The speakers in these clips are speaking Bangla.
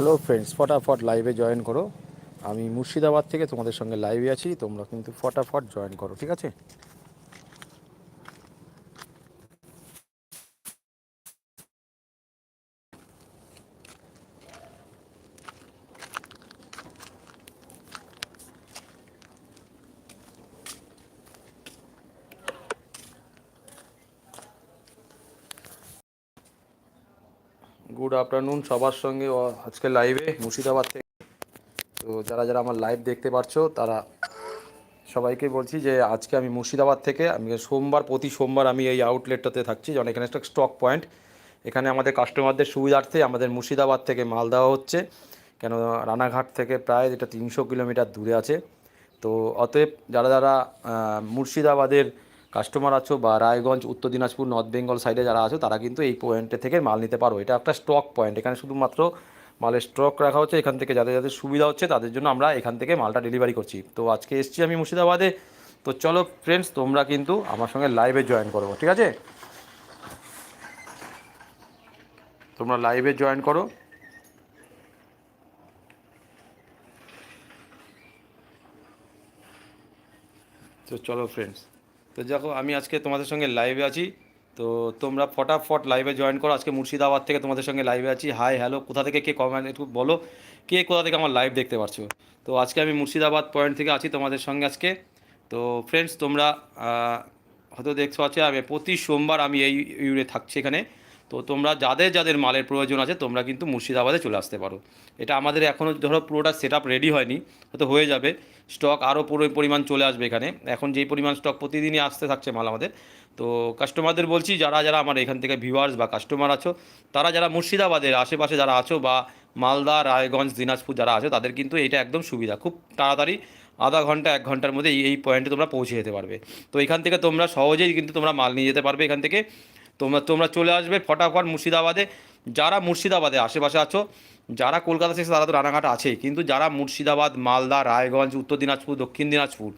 হ্যালো ফ্রেন্ডস ফটাফট লাইভে জয়েন করো। আমি মুর্শিদাবাদ থেকে তোমাদের সঙ্গে লাইভে আছি, তোমরা কিন্তু ফটাফট জয়েন করো, ঠিক আছে? আফটারনুন সবার সঙ্গে আজকে লাইভে মুর্শিদাবাদ থেকে। তো যারা যারা আমার লাইভ দেখতে পারছ, তারা সবাইকে বলছি যে আজকে আমি মুর্শিদাবাদ থেকে, আমি সোমবার, প্রতি সোমবার আমি এই আউটলেটটাতে থাকছি যেমন এখানে একটা স্টক পয়েন্ট এখানে আমাদের কাস্টমারদের সুবিধার্থে আমাদের মুর্শিদাবাদ থেকে মাল দেওয়া হচ্ছে। কেন রানাঘাট থেকে প্রায় এটা তিনশো কিলোমিটার দূরে আছে। তো অতএব যারা যারা মুর্শিদাবাদের কাস্টমার আছো বা রায়গঞ্জ, উত্তর দিনাজপুর, নর্থ বেঙ্গল সাইডে যারা আছো, তারা কিন্তু এই পয়েন্টে থেকে মাল নিতে পারো। এটা একটা স্টক পয়েন্ট এখানে শুধুমাত্র মালের স্টক রাখা হচ্ছে, এখান থেকে যাদের যাদের সুবিধা হচ্ছে, তাদের জন্য আমরা এখান থেকে মালটা ডেলিভারি করছি। তো আজকে এসছি আমি মুর্শিদাবাদে। তো চলো ফ্রেন্ডস তোমরা কিন্তু আমার সঙ্গে লাইভে জয়েন করো, ঠিক আছে? তোমরা লাইভে জয়েন করো। তো চলো ফ্রেন্ডস তো দেখো আমি আজকে তোমাদের সঙ্গে লাইভে আছি। তো তোমরা ফটাফট লাইভে জয়েন করো। আজকে মুর্শিদাবাদ থেকে তোমাদের সঙ্গে লাইভে আছি। হাই হ্যালো কোথা থেকে কে কমেন্ট একটু বলো। কে কোথা থেকে আমার লাইভ দেখতে পারছ? তো আজকে আমি মুর্শিদাবাদ পয়েন্ট থেকে আছি তোমাদের সঙ্গে আজকে। তো ফ্রেন্ডস তোমরা হয়তো দেখছ আছে আমি প্রতি সোমবার আমি এই ইউরে থাকছি এখানে। তো তোমরা যাদের যাদের মালের প্রয়োজন আছে, তোমরা কিন্তু মুর্শিদাবাদে চলে আসতে পারো। এটা আমাদের এখনও ধরো পুরোটা সেট আপ রেডি হয়নি, হয়তো হয়ে যাবে। স্টক আরও পুরো পরিমাণ চলে আসবে এখানে। এখন যেই পরিমাণ স্টক প্রতিদিনই আসতে থাকছে মাল আমাদের। তো কাস্টমারদের বলছি, যারা যারা আমার এখান থেকে ভিউয়ার্স বা কাস্টমার আছো, তারা যারা মুর্শিদাবাদের আশেপাশে যারা আছো বা মালদা, রায়গঞ্জ, দিনাজপুর যারা আছো, তাদের কিন্তু এটা একদম সুবিধা। খুব তাড়াতাড়ি আধা ঘণ্টা, এক ঘণ্টার মধ্যে এই এই পয়েন্টে তোমরা পৌঁছে যেতে পারবে। তো এখান থেকে তোমরা সহজেই কিন্তু তোমরা মাল নিয়ে যেতে পারবে এখান থেকে। তোমরা তোমরা চলে আসবে ফটাফট মুর্শিদাবাদে। যারা মুর্শিদাবাদে আশেপাশে আছো, যারা কলকাতা থেকে তারা তো রানাঘাট আছেই। কিন্তু যারা মুর্শিদাবাদ, মালদা, রায়গঞ্জ, উত্তর দিনাজপুর, দক্ষিণ দিনাজপুর,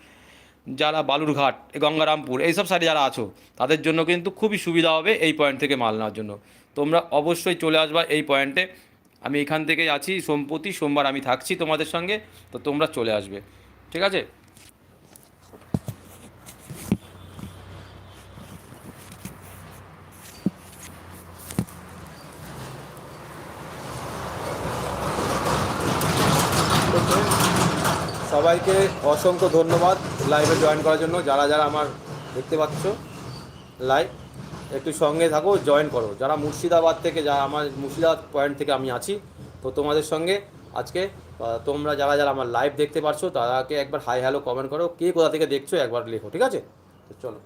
যারা বালুরঘাট, গঙ্গারামপুর, এইসব সাইডে যারা আছো, তাদের জন্য কিন্তু খুবই সুবিধা হবে এই পয়েন্ট থেকে মাল নেওয়ার জন্য। তোমরা অবশ্যই চলে আসবা এই পয়েন্টে আমি এখান থেকে আছি সম্প্রতি সোমবার আমি থাকছি তোমাদের সঙ্গে, তো তোমরা চলে আসবে। ঠিক আছে? সবাইকে অসংখ্য ধন্যবাদ লাইভে জয়েন করার জন্য। যারা যারা আমার দেখতে পাচ্ছ লাইভ একটু সঙ্গে থাকো জয়েন করো। যারা মুর্শিদাবাদ থেকে, যারা আমার মুর্শিদাবাদ পয়েন্ট থেকে আমি আছি, তো তোমাদের সঙ্গে আজকে তোমরা যারা যারা আমার লাইভ দেখতে পারছ, তারাকে একবার হাই হ্যালো কমেন্ট করো। কে কোথা থেকে দেখছ একবার লেখো, ঠিক আছে? তো চলো।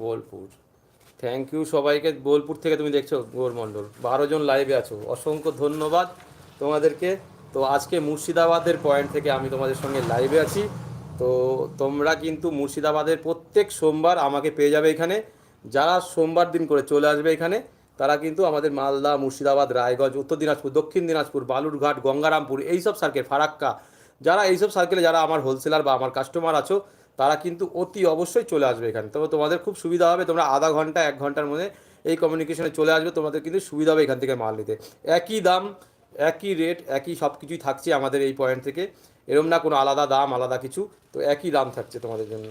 বোলপুর। থ্যাংক ইউ সবাইকে। বোলপুর থেকে তুমি দেখছ গৌর মণ্ডল বারো জন লাইভে আছো। অসংখ্য ধন্যবাদ তোমাদেরকে। তো আজকে মুর্শিদাবাদের পয়েন্ট থেকে আমি তোমাদের সঙ্গে লাইভে আছি। তো তোমরা কিন্তু মুর্শিদাবাদের প্রত্যেক সোমবার আমাকে পেয়ে যাবে এখানে। যারা সোমবার দিন করে চলে আসবে এখানে, তারা কিন্তু আমাদের মালদা, মুর্শিদাবাদ, রায়গঞ্জ, উত্তর দিনাজপুর, দক্ষিণ দিনাজপুর, বালুরঘাট, গঙ্গারামপুর, এইসব সার্কেল ফারাক্কা, যারা এইসব সার্কেলে যারা আমার হোলসেলার বা আমার কাস্টমার আছো তারা কিন্তু অতি অবশ্যই চলে আসবে এখানে। তবে তোমাদের খুব সুবিধা হবে, তোমরা আধা ঘণ্টা, এক ঘণ্টার মধ্যে এই কমিউনিকেশনে চলে আসবে, তোমাদের কিন্তু সুবিধা হবে এখান থেকে মাল নিতে। একই দাম, একই রেট একই সব কিছুই থাকছে আমাদের এই পয়েন্ট থেকে। এরম না কোনো আলাদা দাম, আলাদা কিছু, তো একই দাম থাকছে তোমাদের জন্য।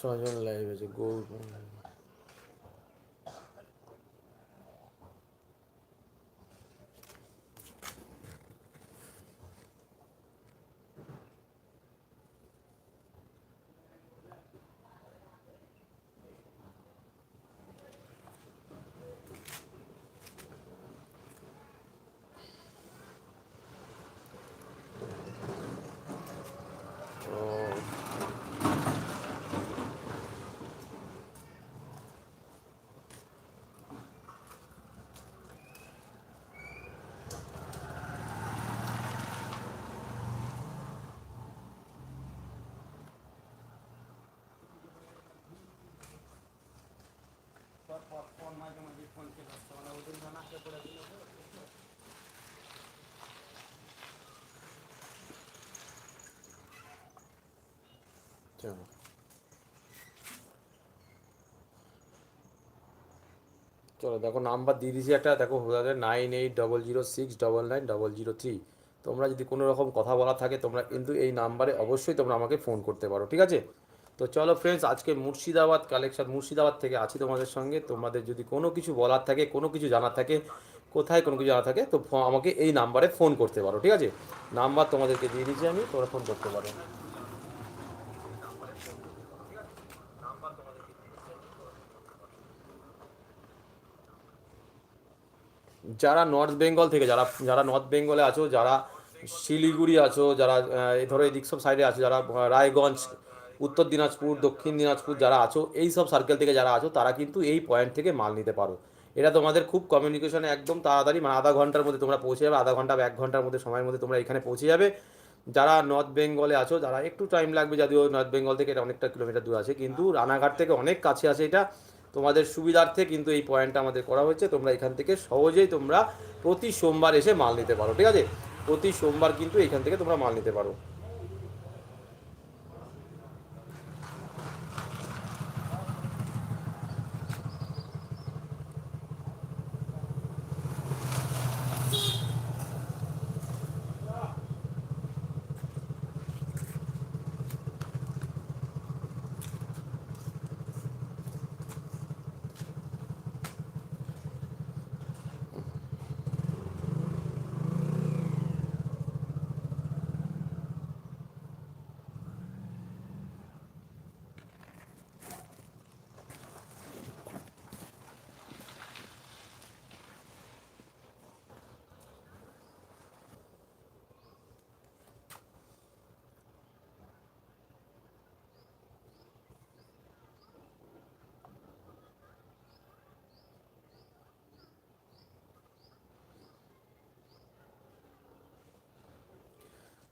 ছজন লাইভ আছে গৌর চলো দেখো নাম্বার দিয়ে দিয়েছি একটা, দেখো তাদের nine eight double zero six double nine double zero three তোমরা যদি কোনো রকম কথা বলা থাকে, তোমরা কিন্তু এই নাম্বারে অবশ্যই তোমরা আমাকে ফোন করতে পারো, ঠিক আছে? তো চলো ফ্রেন্ডস আজকে মুর্শিদাবাদ কালেকশন মুর্শিদাবাদ থেকে আছি তোমাদের সঙ্গে। তোমাদের যদি কোনো কিছু বলার থাকে কোনো কিছু জানার থাকে কোথায় কোনো কিছু জানা থাকে তো আমাকে এই নাম্বারে ফোন করতে পারো ঠিক আছে? নাম্বার তোমাদেরকে দিয়ে দিয়েছি আমি তোমরা ফোন করতে পারো। যারা নর্থ বেঙ্গল থেকে যারা যারা নর্থ বেঙ্গলে আছো যারা শিলিগুড়ি আছো যারা আহ, এই ধরো এদিক সব সাইডে আছো যারা রায়গঞ্জ উত্তর দিনাজপুর, দক্ষিণ দিনাজপুর যারা আছো, এই সব সার্কেল থেকে যারা আছো, তারা কিন্তু এই পয়েন্ট থেকে মাল নিতে পারো। এটা তোমাদের খুব কমিউনিকেশনে একদম তাড়াতাড়ি মানে আধা ঘণ্টার মধ্যে তোমরা পৌঁছে যাবে, আধা ঘণ্টা বা এক ঘণ্টার মধ্যে সময়ের মধ্যে তোমরা এখানে পৌঁছে যাবে। যারা নর্থ বেঙ্গলে আছো, যারা একটু টাইম লাগবে, যদিও নর্থ বেঙ্গল থেকে এটা অনেকটা কিলোমিটার দূর আছে, কিন্তু রানাঘাট থেকে অনেক কাছে আছে এটা। তোমাদের সুবিধার্থে কিন্তু এই পয়েন্টটা আমাদের করা হয়েছে তোমরা এখান থেকে সহজেই তোমরা প্রতি সোমবার এসে মাল নিতে পারো, ঠিক আছে? প্রতি সোমবার কিন্তু এখান থেকে তোমরা মাল নিতে পারো।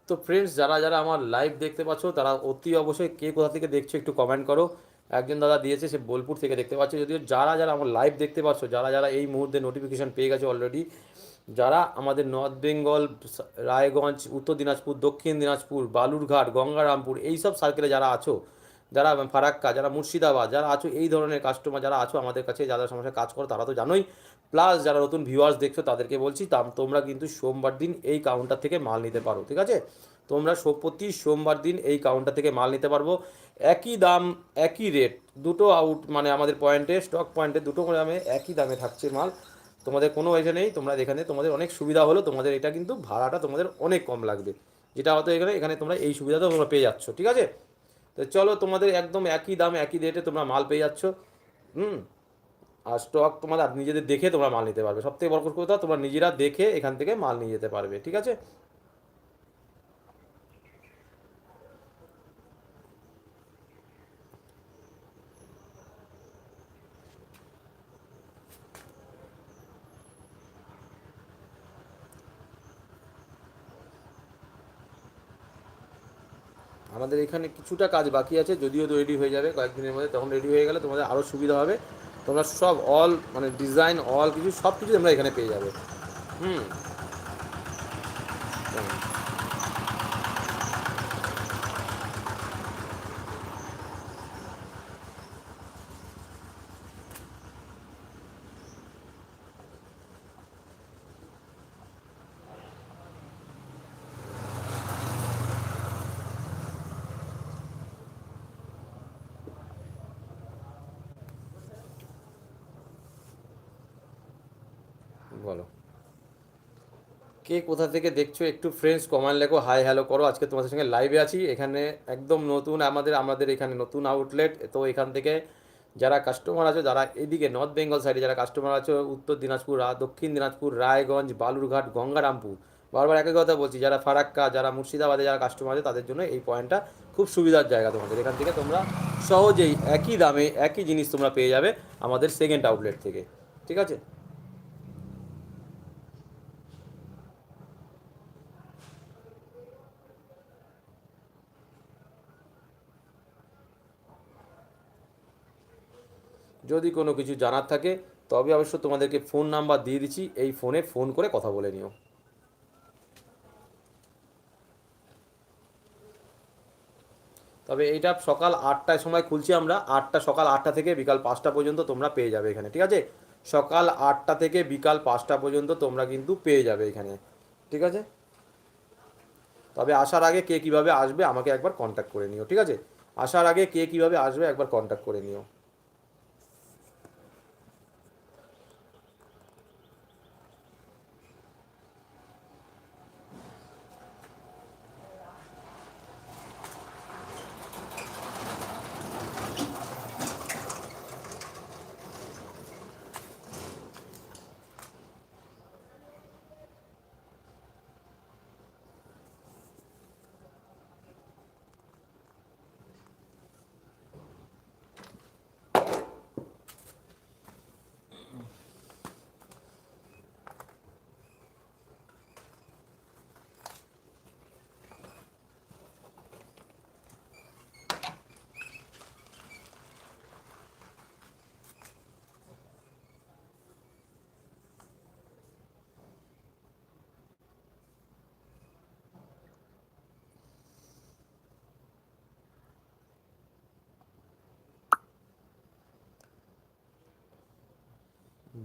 তো ফ্রেন্ডস যারা যারা আমার লাইভ দেখতে পাচ্ছ, তারা অতি অবশ্যই কে কোথা থেকে দেখছ একটু কমেন্ট করো। একজন দাদা দিয়েছে, সে বোলপুর থেকে দেখতে পাচ্ছে। যদিও যারা যারা আমার লাইভ দেখতে পাচ্ছ, যারা যারা এই মুহূর্তে নোটিফিকেশান পেয়ে গেছে অলরেডি যারা আমাদের নর্থ বেঙ্গল রায়গঞ্জ, উত্তর দিনাজপুর, দক্ষিণ দিনাজপুর, বালুরঘাট, গঙ্গারামপুর এই সব সার্কেলে যারা আছো, যারা ফারাক্কা, যারা মুর্শিদাবাদ, যারা আছো এই ধরনের কাস্টমার যারা আছো আমাদের কাছে, যারা সমস্যায় কাজ করো, তারা তো জানোই প্লাস যারা নতুন ভিউয়ার্স দেখছ, তাদেরকে বলছি তাম- তোমরা কিন্তু সোমবার দিন এই কাউন্টার থেকে মাল নিতে পারো, ঠিক আছে? তোমরা প্রতি সোমবার দিন এই কাউন্টার থেকে মাল নিতে পারব। একই দাম, একই রেট দুটো আউট মানে আমাদের পয়েন্টে স্টক পয়েন্টে দুটো দামে একই দামে থাকছে মাল। তোমাদের কোনো এসে নেই, তোমরা এখানে তোমাদের অনেক সুবিধা হলো, তোমাদের এটা কিন্তু ভাড়াটা তোমাদের অনেক কম লাগবে। যেটা হয়তো এখানে এখানে তোমরা এই সুবিধাটা তোমরা পেয়ে যাচ্ছ, ঠিক আছে? তো চলো তোমাদের একদম একই দাম, একই রেটে তোমরা মাল পেয়ে যাচ্ছ, হুম? আর স্টক তোমাদের নিজেদের দেখে তোমরা মাল নিতে পারবে। সব থেকে বড় কথা তোমরা নিজেরা দেখে এখান থেকে মাল নিয়ে যেতে পারবে, ঠিক আছে? আমাদের এখানে কিছুটা কাজ বাকি আছে, যদিও রেডি হয়ে যাবে, কয়েকদিনের মধ্যে, তখন রেডি হয়ে গেলে তোমাদের আরও সুবিধা হবে। তোমরা সব অল মানে ডিজাইন অল কিছু সব কিছু তোমরা এখানে পেয়ে যাবে হুম হুম। বলো। কে কোথা থেকে দেখছ একটু ফ্রেন্ডস কমেন্ট লেখো। হাই হ্যালো করো। আজকে তোমাদের সঙ্গে লাইভে আছি। এখানে একদম নতুন আমাদের আমাদের এখানে নতুন আউটলেট তো এখান থেকে যারা কাস্টমার আছো, যারা এদিকে নর্থ বেঙ্গল সাইডে যারা কাস্টমার আছো, উত্তর দিনাজপুর দক্ষিণ দিনাজপুর, রায়গঞ্জ, বালুরঘাট, গঙ্গারামপুর, বারবার একই কথা বলছি, যারা ফারাক্কা, যারা মুর্শিদাবাদে যারা কাস্টমার আছে, তাদের জন্য এই পয়েন্টটা খুব সুবিধার জায়গা তোমাদের। এখান থেকে তোমরা সহজেই একই দামে একই জিনিস তোমরা পেয়ে যাবে আমাদের সেকেন্ড আউটলেট থেকে। ঠিক আছে? যদি কোনো কিছু জানার থাকে, তবে অবশ্য তোমাদেরকে ফোন নাম্বার দিয়ে দিচ্ছি, এই ফোনে ফোন করে কথা বলে নিও। তবে এইটা সকাল আটটায় সময় খুলছি আমরা, আটটা সকাল আটটা থেকে বিকাল পাঁচটা পর্যন্ত তোমরা পেয়ে যাবে এখানে, ঠিক আছে? সকাল আটটা থেকে বিকাল পাঁচটা পর্যন্ত তোমরা কিন্তু পেয়ে যাবে এখানে, ঠিক আছে? তবে আসার আগে কে কীভাবে আসবে আমাকে একবার কন্ট্যাক্ট করে নিও, ঠিক আছে? আসার আগে কে কীভাবে আসবে একবার কন্ট্যাক্ট করে নিও।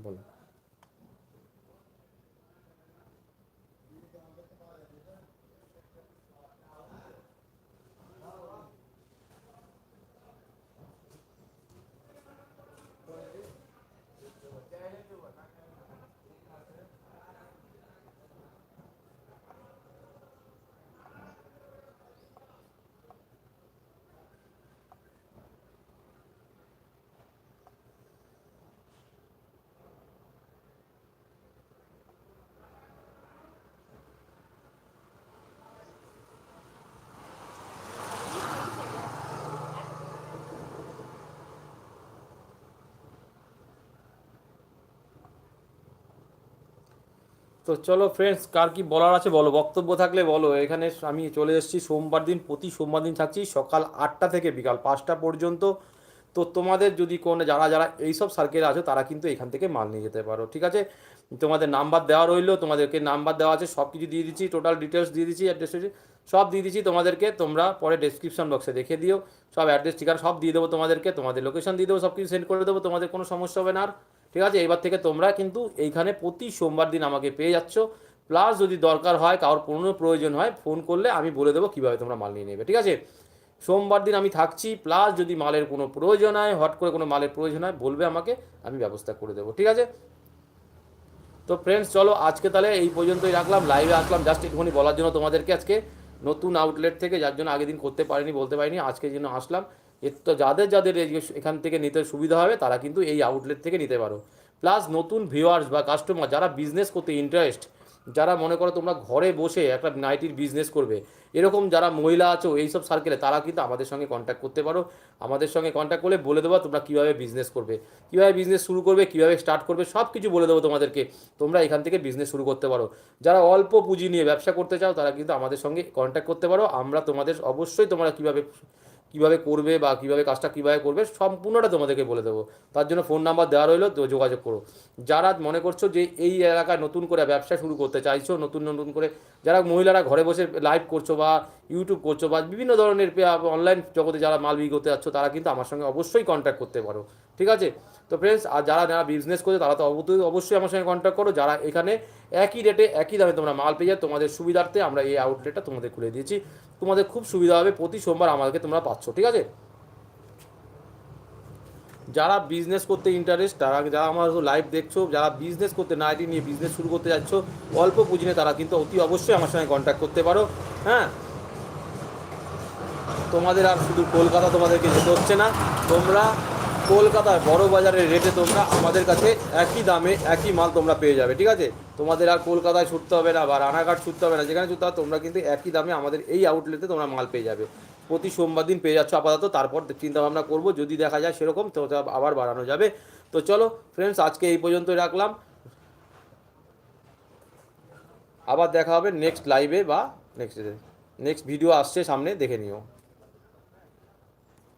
বলো তো চলো ফ্রেন্ডস কার কি বলার আছে বলো? বক্তব্য থাকলে বলো। এখানে আমি চলে এসেছি সোমবার দিন, প্রতি সোমবার দিন থাকছি সকাল আটটা থেকে বিকাল পাঁচটা পর্যন্ত। তো তোমাদের যদি কোনো, যারা যারা এইসব সার্কেলে আছো, তারা কিন্তু এখান থেকে মাল নিয়ে যেতে পারো, ঠিক আছে? তোমাদের নাম্বার দেওয়া রইল, তোমাদেরকে নাম্বার দেওয়া আছে সব কিছু দিয়ে দিচ্ছি টোটাল ডিটেলস দিয়ে দিচ্ছি অ্যাড্রেস সব দিয়ে দিচ্ছি তোমাদেরকে, তোমরা পরে ডেসক্রিপশন বক্সে দেখে দিও। সব অ্যাড্রেস ঠিকানা সব দিয়ে দেবো তোমাদেরকে, তোমাদের লোকেশন দিয়ে দেবো সব কিছু সেন্ড করে দেবো, তোমাদের কোনো সমস্যা হবে না আর। ঠিক আছে? এবার থেকে তোমরা কিন্তু এইখানে প্রতি সোমবার দিন আমাকে পেয়ে যাচ্ছ। প্লাস যদি দরকার হয়, কারোর কোনো প্রয়োজন হয় ফোন করলে আমি বলে দেবো কীভাবে তোমরা মাল নিয়ে নেবে, ঠিক আছে? সোমবার দিন আমি থাকছি। প্লাস যদি মালের কোনো প্রয়োজন হয়, হট করে কোনো মালের প্রয়োজন হয়, বলবে আমাকে, আমি ব্যবস্থা করে দেবো, ঠিক আছে? তো ফ্রেন্ডস চলো আজকে তাহলে এই পর্যন্তই রাখলাম। লাইভে আসলাম। জাস্ট একটুখানি বলার জন্য তোমাদেরকে আজকে নতুন আউটলেট থেকে, যার জন্য আগের দিন করতে পারিনি, বলতে পারিনি, আজকে জন্য আসলাম। এর তো যাদের যাদের এখান থেকে নিতে সুবিধা হবে, তারা কিন্তু এই আউটলেট থেকে নিতে পারো। প্লাস নতুন ভিউয়ার্স বা কাস্টমার যারা বিজনেস করতে ইন্টারেস্ট যারা মনে করো তোমরা ঘরে বসে একটা নাইটির বিজনেস করবে, এরকম যারা মহিলা আছো, এইসব সার্কেলে তারা কিন্তু আমাদের সঙ্গে কন্ট্যাক্ট করতে পারো। আমাদের সঙ্গে কন্ট্যাক্ট করলে বলে দেবো তোমরা কীভাবে বিজনেস করবে, কীভাবে বিজনেস শুরু করবে, কীভাবে স্টার্ট করবে সব কিছু বলে দেবো তোমাদেরকে। তোমরা এখান থেকে বিজনেস শুরু করতে পারো। যারা অল্প পুঁজি নিয়ে ব্যবসা করতে চাও, তারা কিন্তু আমাদের সঙ্গে কন্ট্যাক্ট করতে পারো। আমরা তোমাদের, অবশ্যই তোমরা কীভাবে কীভাবে করবে বা কীভাবে কাজটা কীভাবে করবে সম্পূর্ণটা তোমাদেরকে বলে দেবো। তার জন্য ফোন নাম্বার দেওয়া রইল যোগাযোগ করো। যারা মনে করছ যে এই এলাকায় নতুন করে ব্যবসা শুরু করতে চাইছো, নতুন নতুন করে যারা মহিলারা ঘরে বসে লাইভ করছ বা ইউটিউব করছ বা বিভিন্ন ধরনের অনলাইন জগতে যারা মাল বিক্রি করতে যাচ্ছ, তারা কিন্তু আমার সঙ্গে অবশ্যই কন্ট্যাক্ট করতে পারো। ঠিক আছে? তো ফ্রেন্ডস আর যারা যারা বিজনেস করছে, তারা তো অবশ্যই অবশ্যই আমার সঙ্গে কন্ট্যাক্ট করো। যারা এখানে একই রেটে একই দামে তোমরা মাল পেয়ে যাও, তোমাদের সুবিধার্থে আমরা এই আউটলেটটা তোমাদের খুলে দিয়েছি। তোমাদের খুব সুবিধা হবে, প্রতি সোমবার আমাদেরকে তোমরা পাচ্ছ, ঠিক আছে? যারা বিজনেস করতে ইন্টারেস্ট তারা, যারা আমার লাইভ দেখছ, যারা বিজনেস করতে নাইটি নিয়ে বিজনেস শুরু করতে যাচ্ছ, অল্প পুঁজি নিয়ে তারা কিন্তু অতি অবশ্যই আমার সঙ্গে কন্ট্যাক্ট করতে পারো হ্যাঁ? তোমাদের আর শুধু কলকাতা তোমাদেরকে যেতে হচ্ছে না, তোমরা কলকাতার বড় বাজারের রেটে তোমরা আমাদের কাছে একই দামে একই মাল তোমরা পেয়ে যাবে, ঠিক আছে? তোমাদের আর কলকাতায় ছুটতে হবে না বা রানাঘাট ছুটতে হবে না, যেখানে ছুটতে হবে তোমরা কিন্তু একই দামে আমাদের এই আউটলেটে তোমরা মাল পেয়ে যাবে। প্রতি সোমবার দিন পেয়ে যাচ্ছ আপাতত, তারপর চিন্তা ভাবনা করব, যদি দেখা যায় সেরকম, তো আবার বাড়ানো যাবে। তো চলো ফ্রেন্ডস আজকে এই পর্যন্তই রাখলাম। আবার দেখা হবে নেক্সট লাইভে বা নেক্সট নেক্সট ভিডিও আসছে সামনে, দেখে নিও।